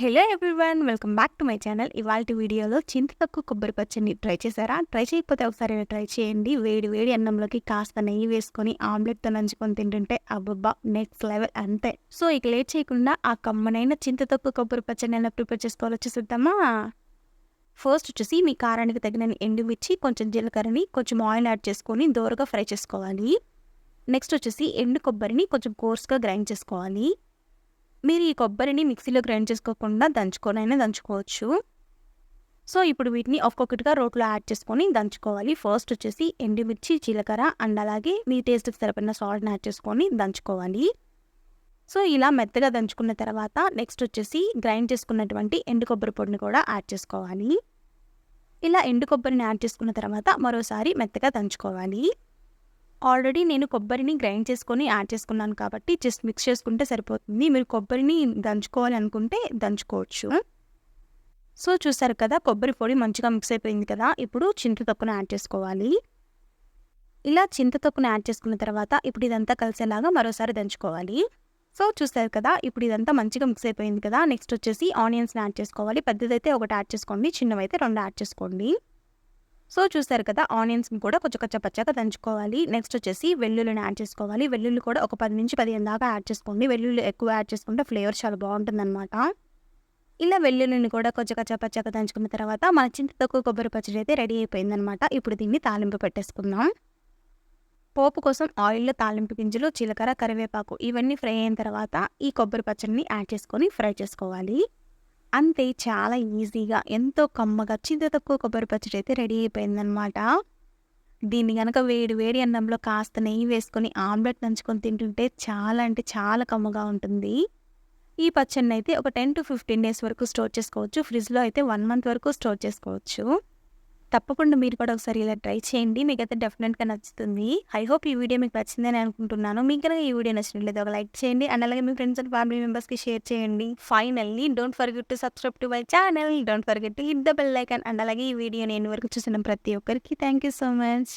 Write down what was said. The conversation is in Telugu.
Hello everyone welcome back to my channel. ఇవాళ వీడియోలో చింతతొక్కు కొబ్బరి పచ్చడిని ట్రై చేశారా? ట్రై చేయకపోతే ఒకసారి ట్రై చేయండి. వేడి వేడి అన్నంలోకి కాస్త నెయ్యి వేసుకొని ఆమ్లెట్తో నంచుకొని తింటుంటే అబ్బబ్బా నెక్స్ట్ లెవెల్ అంతే. సో ఇక లేట్ చేయకుండా ఆ కమ్మనైన చింతతొక్కు కొబ్బరి పచ్చడిని ఎలా ప్రిపేర్ చేసుకోవాలో చూద్దామా ఫస్ట్ వచ్చేసి మీ కారానికి తగిన ఎండుమిర్చి కొంచెం జీలకర్రని కొంచెం ఆయిల్ యాడ్ చేసుకొని దోరగా ఫ్రై చేసుకోవాలి. నెక్స్ట్ వచ్చేసి ఎండు కొబ్బరిని కొంచెం కోర్స్గా గ్రైండ్ చేసుకోవాలి. మీరు ఈ కొబ్బరిని మిక్సీలో గ్రైండ్ చేసుకోకుండా దంచుకొనైనా దంచుకోవచ్చు. సో ఇప్పుడు వీటిని ఒక్కొక్కటిగా రోట్లో యాడ్ చేసుకొని దంచుకోవాలి. ఫస్ట్ వచ్చేసి ఎండుమిర్చి జీలకర్ర అండ్ అలాగే మీ టేస్ట్కి సరిపడిన సాల్ట్ని యాడ్ చేసుకొని దంచుకోవాలి. సో ఇలా మెత్తగా దంచుకున్న తర్వాత నెక్స్ట్ వచ్చేసి గ్రైండ్ చేసుకున్నటువంటి ఎండు కొబ్బరి పొడిని కూడా యాడ్ చేసుకోవాలి. ఇలా ఎండు కొబ్బరిని యాడ్ చేసుకున్న తర్వాత మరోసారి మెత్తగా దంచుకోవాలి. ఆల్రెడీ నేను కొబ్బరిని గ్రైండ్ చేసుకొని యాడ్ చేసుకున్నాను కాబట్టి జస్ట్ మిక్స్ చేసుకుంటే సరిపోతుంది. మీరు కొబ్బరిని దంచుకోవాలి అనుకుంటే దంచుకోవచ్చు. సో చూసారు కదా కొబ్బరి పొడి మంచిగా మిక్స్ అయిపోయింది కదా ఇప్పుడు చింతతొక్కును యాడ్ చేసుకోవాలి. ఇలా చింతతొక్కును యాడ్ చేసుకున్న తర్వాత ఇప్పుడు ఇదంతా కలిసేలాగా మరోసారి దంచుకోవాలి. సో చూసారు కదా ఇప్పుడు ఇదంతా మంచిగా మిక్స్ అయిపోయింది కదా నెక్స్ట్ వచ్చేసి ఆనియన్స్ని యాడ్ చేసుకోవాలి. పెద్దదైతే ఒకటి యాడ్ చేసుకోండి చిన్నవైతే రెండు యాడ్ చేసుకోండి. సో చూసారు కదా ఆనియన్స్ని కూడా కొంచెం కొంచెం పచ్చగా దంచుకోవాలి. నెక్స్ట్ వచ్చేసి వెల్లుల్లిని యాడ్ చేసుకోవాలి. వెల్లుల్లి కూడా ఒక పది నుంచి పదిహేను దాకా యాడ్ చేసుకోండి. వెల్లుల్లి ఎక్కువ యాడ్ చేసుకుంటే ఫ్లేవర్ చాలా బాగుంటుంది అనమాట ఇలా వెల్లుల్లిని కూడా కొంచెం కొంచెం పచ్చగా దంచుకున్న తర్వాత మన చింత తక్కువ కొబ్బరి పచ్చడి అయితే రెడీ అయిపోయిందనమాట ఇప్పుడు దీన్ని తాలింపు పెట్టేసుకుందాం. పోపు కోసం ఆయిల్లో తాలింపు గింజలు జీలకర్ర కరివేపాకు ఇవన్నీ ఫ్రై అయిన తర్వాత ఈ కొబ్బరి పచ్చడిని యాడ్ చేసుకొని ఫ్రై చేసుకోవాలి. అంతే చాలా ఈజీగా ఎంతో కమ్మగా చింత తక్కువ కొబ్బరి పచ్చడి అయితే రెడీ అయిపోయిందనమాట. దీన్ని కనుక వేడి వేడి అన్నంలో కాస్త నెయ్యి వేసుకొని ఆమ్లెట్ నంచుకొని తింటుంటే చాలా అంటే చాలా కమ్మగా ఉంటుంది. ఈ పచ్చడిని అయితే ఒక టెన్ టు ఫిఫ్టీన్ డేస్ వరకు స్టోర్ చేసుకోవచ్చు. ఫ్రిడ్జ్లో అయితే వన్ మంత్ వరకు స్టోర్ చేసుకోవచ్చు. తప్పకుండా మీరు కూడా ఒకసారి ఇలా ట్రై చేయండి. మీకు అయితే డెఫినెట్గా నచ్చుతుంది. ఐ హోప్ ఈ వీడియో మీకు నచ్చిందని అనుకుంటున్నాను. మీకు కనుక ఈ వీడియో నచ్చినట్లయితే ఒక లైక్ చేయండి. అండ్ అలాగే మీ ఫ్రెండ్స్ అండ్ ఫ్యామిలీ మెంబర్స్కి షేర్ చేయండి. Finally don't forget to subscribe to my channel don't forget to hit the bell icon and అలాగే ఈ వీడియో నేను వరకు చూసిన ప్రతి ఒక్కరికి థ్యాంక్ యూ సో మచ్